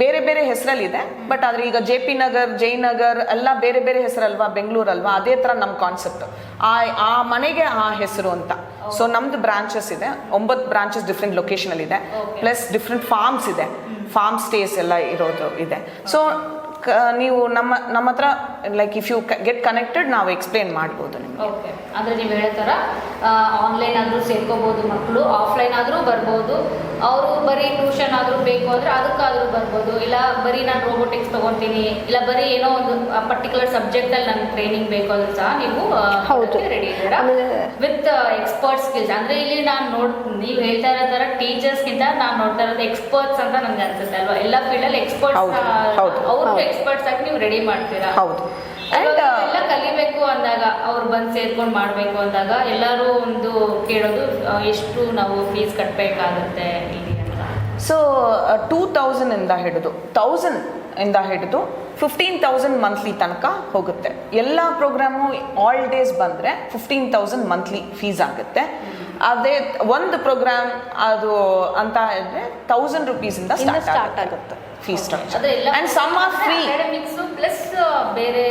ಬೇರೆ ಬೇರೆ ಬೇರೆ ಹೆಸರಲ್ಲಿದೆ ಬಟ್ ಆದ್ರೆ ಈಗ ಜೆ ಪಿ ನಗರ್ ಜಯನಗರ್ ಎಲ್ಲ ಬೇರೆ ಬೇರೆ ಹೆಸರಲ್ವಾ? ಬೆಂಗಳೂರಲ್ವಾ? ಅದೇ ತರ ನಮ್ಮ ಕಾನ್ಸೆಪ್ಟ್ ಆ ಆ ಮನೆಗೆ ಆ ಹೆಸರು ಅಂತ. ಸೊ ನಮ್ದು ಬ್ರಾಂಚಸ್ ಇದೆ. ಒಂಬತ್ತು ಬ್ರಾಂಚಸ್ ಡಿಫ್ರೆಂಟ್ ಲೊಕೇಶನ್ ಅಲ್ಲಿ ಇದೆ. ಪ್ಲಸ್ ಡಿಫ್ರೆಂಟ್ ಫಾರ್ಮ್ಸ್ ಇದೆ. ಫಾರ್ಮ್ ಸ್ಟೇಸ್ ಎಲ್ಲ ಇರೋದು ಇದೆ. ಸೊ ನೀವು ನಮ್ಮ ನಮ್ಮ ಹತ್ರ like if you get connected ನಾವು ಎಕ್ಸ್ಪ್ಲೇನ್ ಮಾಡ್ಬೋದು ನಿಮಗೆ. ಓಕೆ ಅಂದರೆ ನೀವು ಹೇಳೋ ಥರ ಆನ್ಲೈನ್ ಆದರೂ ಸೇರ್ಕೋಬೋದು ಮಕ್ಕಳು ಆಫ್ಲೈನ್ ಆದರೂ ಬರ್ಬೋದು. ಅವರು ಬರೀ ಟ್ಯೂಷನ್ ಆದರೂ ಬೇಕು ಅಂದರೆ ಅದಕ್ಕಾದರೂ ಬರ್ಬೋದು. ಇಲ್ಲ ಬರೀ ನಾನು ರೋಬೋಟಿಕ್ಸ್ ತೊಗೊತೀನಿ ಇಲ್ಲ ಬರೀ ಏನೋ ಒಂದು ಪರ್ಟಿಕ್ಯುಲರ್ ಸಬ್ಜೆಕ್ಟಲ್ಲಿ ನಂಗೆ ಟ್ರೈನಿಂಗ್ ಬೇಕು ಅಂದ್ರೂ ಸಹ ನೀವು ಹೌದು. ರೆಡಿ ಇದ್ದೀರಾ? ವಿತ್ ಎಕ್ಸ್ಪರ್ಟ್ ಸ್ಕಿಲ್ಸ್ ಅಂದರೆ ಇಲ್ಲಿ ನಾನು ನೋಡ್ ನೀವು ಹೇಳ್ತಾ ಇರೋ ಥರ ಟೀಚರ್ಸ್ಗಿಂತ ನಾನು ನೋಡ್ತಾ ಇರೋದು ಎಕ್ಸ್ಪರ್ಟ್ಸ್ ಅಂತ ನನಗೆ ಅನ್ಸುತ್ತೆ ಅಲ್ವಾ? ಎಲ್ಲ ಫೀಲ್ಡಲ್ಲಿ ಎಕ್ಸ್ಪರ್ಟ್ಸ್ ಹೌದು, ಹೌದು. ಅವ್ರು ಎಕ್ಸ್ಪರ್ಟ್ಸ್ ಆಗಿ ನೀವು ರೆಡಿ ಮಾಡ್ತೀರಾ? ಹೌದು. ಎಲ್ಲ ಕಲಿಬೇಕು ಅಂದಾಗ ಅವ್ರು ಬಂದು ಸೇರ್ಕೊಂಡು ಮಾಡಬೇಕು ಅಂದಾಗ ಎಲ್ಲರೂ ಒಂದು ಕೇಳೋದು ಎಷ್ಟು ನಾವು ಫೀಸ್ ಕಟ್ಟಬೇಕಾಗುತ್ತೆ ಇಲ್ಲಿ ಅಂತ. ಸೊ ಟೂ ತೌಸಂಡಿಂದ ಹಿಡಿದು ತೌಸಂಡ್ ಇಂದ ಹಿಡಿದು ಫಿಫ್ಟೀನ್ ತೌಸಂಡ್ ಮಂತ್ಲಿ ತನಕ ಹೋಗುತ್ತೆ. ಎಲ್ಲ ಪ್ರೋಗ್ರಾಮು ಆಲ್ ಡೇಸ್ ಬಂದರೆ ಫಿಫ್ಟೀನ್ ತೌಸಂಡ್ ಮಂತ್ಲಿ ಫೀಸ್ ಆಗುತ್ತೆ. ಅದೇ ಒಂದು ಪ್ರೋಗ್ರಾಮ್ ಅದು ಅಂತ ಹೇಳಿದ್ರೆ ತೌಸಂಡ್ ರುಪೀಸ್ ಇಂದ ಸ್ಟಾರ್ಟ್ ಆಗುತ್ತೆ fee fees structure and some are free plus ಬೇರೆ.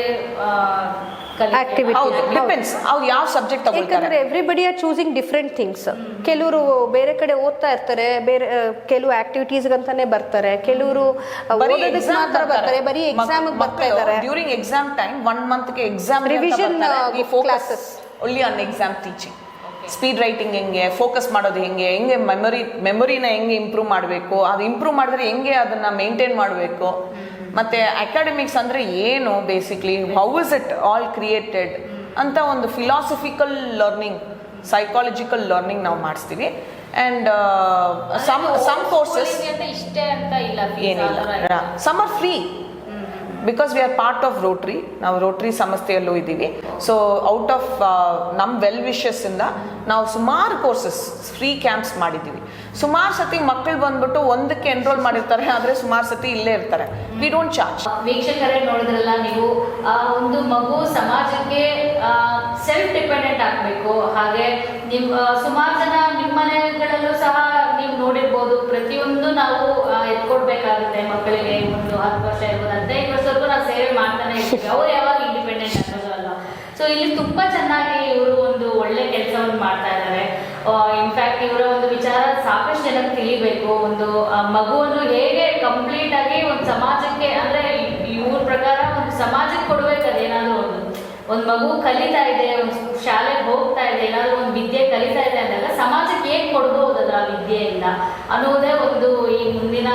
ಹೌದು. ಡಿಪೆಂಡ್ಸ್ ಅವ್ರು ಯಾವ ಸಬ್ಜೆಕ್ಟ್ ತಗೊಳ್ತಾರೆ? ಯಾಕಂದ್ರೆ everybody are choosing different things ಕೆಲವರು ಬೇರೆ ಕಡೆ ಓದ್ತಾ ಇರ್ತಾರೆ ಬೇರೆ ಕೆಲವು ಆಕ್ಟಿವಿಟೀಸ್ ಅಂತಾನೆ ಬರ್ತಾರೆ ಕೆಲವರು ಓದೋದಕ್ಕೆ ಮಾತ್ರ ಬರ್ತಾರೆ. ಬರೀ ಎಕ್ಸಾಮ್ ಬರ್ತಾ ಇದ್ದಾರೆ. ಡ್ಯೂರಿಂಗ್ ಎಕ್ಸಾಮ್ ಟೈಮ್ ಒನ್ ಮಂತ್ಗೆ ಎಕ್ಸಾಮ್ ರಿವಿಷನ್ ಫೋಕಸ್ ಒನ್ಲಿ ಒಳ್ಳಿ on exam teaching speed writing ಹೆಂಗೆ ಫೋಕಸ್ ಮಾಡೋದು ಹೆಂಗೆ ಹೆಂಗೆ ಮೆಮೊರಿ ಮೆಮೊರಿನ ಹೆಂಗೆ ಇಂಪ್ರೂವ್ ಮಾಡಬೇಕು ಅದು ಇಂಪ್ರೂವ್ ಮಾಡಿದ್ರೆ ಹೆಂಗೆ ಅದನ್ನು ಮೇಂಟೈನ್ ಮಾಡಬೇಕು. ಮತ್ತು ಅಕಾಡೆಮಿಕ್ಸ್ ಅಂದರೆ ಏನು basically how is it all created ಅಂತ ಒಂದು ಫಿಲಾಸಫಿಕಲ್ ಲರ್ನಿಂಗ್ ಸೈಕಾಲಜಿಕಲ್ ಲರ್ನಿಂಗ್ ನಾವು ಮಾಡಿಸ್ತೀವಿ. ಆ್ಯಂಡ್ ಸಮ್ ಸಮ್ ಕೋರ್ಸಸ್ ಏನಿಲ್ಲ. Some are free because we are part of Rotary ನಾವು ರೋಟ್ರಿ ಸಂಸ್ಥೆಯಲ್ಲೂ ಇದ್ದೀವಿ. ಸೊ ಔಟ್ ಆಫ್ ನಮ್ಮ ವೆಲ್ ವಿಶಸ್ ಇಂದ ನಾವು ಸುಮಾರು ಕೋರ್ಸಸ್ ಫ್ರೀ ಕ್ಯಾಂಪ್ಸ್ ಮಾಡಿದ್ದೀವಿ. ಸುಮಾರು ಸತಿ ಮಕ್ಕಳು ಬಂದ್ಬಿಟ್ಟು ಒಂದಕ್ಕೆ ಎನ್ರೋಲ್ ಮಾಡಿರ್ತಾರೆ, ಆದರೆ ಸುಮಾರು ಸತಿ ಇಲ್ಲೇ ಇರ್ತಾರೆ. ವಿ ಡೋಂಟ್ ಚಾರ್ಜ್ ವೀಕ್ಷಕರೇ ನೋಡಿದ್ರಲ್ಲ ನೀವು ಒಂದು ಮಗು ಸಮಾಜಕ್ಕೆ ಸೆಲ್ಫ್ ಡಿಪೆಂಡೆಂಟ್ ಆಗಬೇಕು. ಹಾಗೆ ನಿಮ್ಮ ಸುಮಾರು ಜನ ನಿಮ್ಮ ಮನೆಗಳಲ್ಲೂ ಸಹ ನೀವು ನೋಡಿರ್ಬೋದು. ಪ್ರತಿಯೊಂದು ನಾವು ಆ, ಎತ್ಕೊಡ್ಬೇಕಾಗುತ್ತೆ ಮಕ್ಕಳಿಗೆ ಒಂದು ಹತ್ತು ವರ್ಷ ಇರ್ಬೋದು ಹದಿನೈದು ವರ್ಷವರೆಗೂ ನಾವು ಸೇವೆ ಮಾಡ್ತಾನೆ ಇರ್ತೀವಿ. ಅವ್ರು ಯಾವಾಗ ಇಂಡಿಪೆಂಡೆಂಟ್ ಆಗೋದು ಅಲ್ಲ ಸೊ ಇಲ್ಲಿ ತುಂಬಾ ಚೆನ್ನಾಗಿ ಇವರು ಒಂದು ಒಳ್ಳೆ ಕೆಲಸವನ್ನು ಮಾಡ್ತಾ ಇದ್ದಾರೆ ಇನ್ಫ್ಯಾಕ್ಟ್ ಇವರ ಒಂದು ವಿಚಾರ ಸಾಕಷ್ಟು ಜನಕ್ಕೆ ತಿಳಿಬೇಕು. ಒಂದು ಮಗುವನ್ನು ಹೇಗೆ ಕಂಪ್ಲೀಟ್ ಆಗಿ ಒಂದು ಸಮಾಜಕ್ಕೆ ಅಂದ್ರೆ ಇವ್ರ ಪ್ರಕಾರ ಒಂದು ಸಮಾಜಕ್ಕೆ ಅದೇನಾದ್ರೂ ಒಂದು ಮಗು ಕಲಿತಾ ಇದೆ ಶಾಲೆಗೆ ಹೋಗ್ತಾ ಇದೆ, ಏನಾದ್ರು ಒಂದು ವಿದ್ಯೆ ಕಲಿತಾ ಇದೆ ಅಂದಾಗ ಸಮಾಜಕ್ಕೆ ಹೇಗೆ ಕೊಡ್ಬೋದಲ್ಲ ವಿದ್ಯೆಯಿಂದ ಅನ್ನೋದೇ ಒಂದು ಈ ಮುಂದಿನ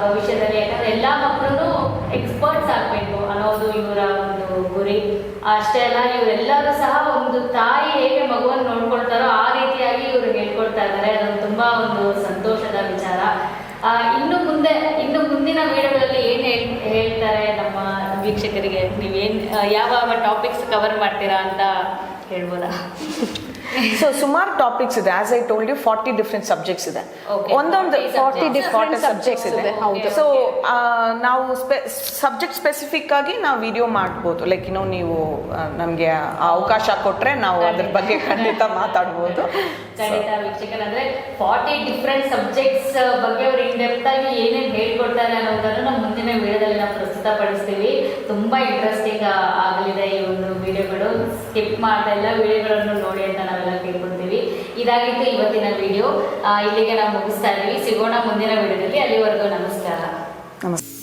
ಭವಿಷ್ಯದಲ್ಲಿ. ಯಾಕಂದ್ರೆ ಎಲ್ಲಾ ಮಕ್ಕಳು ಎಕ್ಸ್ಪರ್ಟ್ಸ್ ಆಗಬೇಕು ಅನ್ನೋದು ಇವರ ಒಂದು ಗುರಿ. ಅಷ್ಟೇ ಅಲ್ಲ, ಇವರೆಲ್ಲರೂ ಸಹ ಒಂದು ತಾಯಿ ಹೇಗೆ ಮಗುವನ್ನು ನೋಡ್ಕೊಳ್ತಾರೋ ಆ ರೀತಿಯಾಗಿ ಇವರು ಹೇಳ್ಕೊಳ್ತಾ ಇದ್ದಾರೆ. ಅದೊಂದು ತುಂಬಾ ಒಂದು ಸಂತೋಷದ ವಿಚಾರ. ಇನ್ನು ಮುಂದೆ, ಇನ್ನು ಮುಂದಿನ ವಿಡಿಯೋಗಳಲ್ಲಿ ಏನ್ ಹೇಳ್- ಹೇಳ್ತಾರೆ ನಮ್ಮ ವೀಕ್ಷಕರಿಗೆ ನೀವೇನು ಯಾವ ಯಾವ ಟಾಪಿಕ್ಸ್ ಕವರ್ ಮಾಡ್ತೀರಾ ಅಂತ ಹೇಳ್ಬೋದಾ? ಸೊ ಸುಮಾರು ಟಾಪಿಕ್ಸ್ ಇದೆ. As I told you forty different subjects ಇದೆ. ಒಂದೊಂದು 40 ಫಾರ್ಟಿ different ಸಬ್ಜೆಕ್ಟ್ಸ್ ಇದೆ. ಸೊ ನಾವು ಸಬ್ಜೆಕ್ಟ್ ಸ್ಪೆಸಿಫಿಕ್ ಆಗಿ ನಾವು ವಿಡಿಯೋ ಮಾಡ್ಬೋದು. ಲೈಕ್ ಇನ್ನೂ ನೀವು ನಮಗೆ ಅವಕಾಶ ಕೊಟ್ಟರೆ ನಾವು ಅದ್ರ ಬಗ್ಗೆ ಖಂಡಿತ ಮಾತಾಡ್ಬೋದು. ಫಾರ್ಟಿ ಡಿಫ್ರೆಂಟ್ ಸಬ್ಜೆಕ್ಟ್ಸ್ ಬಗ್ಗೆ ಅವರು ಇನ್ ಡೆಪ್ತ್ ಆಗಿ ಏನೇನು ಹೇಳ್ಕೊಡ್ತಾರೆ ಅನ್ನೋದನ್ನು ನಾವು ಮುಂದಿನ ವಿಡಿಯೋದಲ್ಲಿ ನಾವು ಪ್ರಸ್ತುತಪಡಿಸ್ತೀವಿ. ತುಂಬಾ ಇಂಟ್ರೆಸ್ಟಿಂಗ್ ಆಗಲಿದೆ ಈ ಒಂದು ವಿಡಿಯೋಗಳು ಸ್ಕಿಪ್ ಮಾಡ್ತಾ ಎಲ್ಲ ವಿಡಿಯೋಗಳನ್ನು ನೋಡಿ ಅಂತ ನಾವೆಲ್ಲ ಕೇಳ್ಕೊಳ್ತೀವಿ ಇದಾಗಿತ್ತು ಇವತ್ತಿನ ವಿಡಿಯೋ ಇಲ್ಲಿಗೆ ನಾವು ಮುಗಿಸ್ತಾ ಇದೀವಿ ಸಿಗೋಣ ಮುಂದಿನ ವಿಡಿಯೋದಲ್ಲಿ. ಅಲ್ಲಿವರೆಗೂ ನಮಸ್ಕಾರ. ನಮಸ್ತೆ.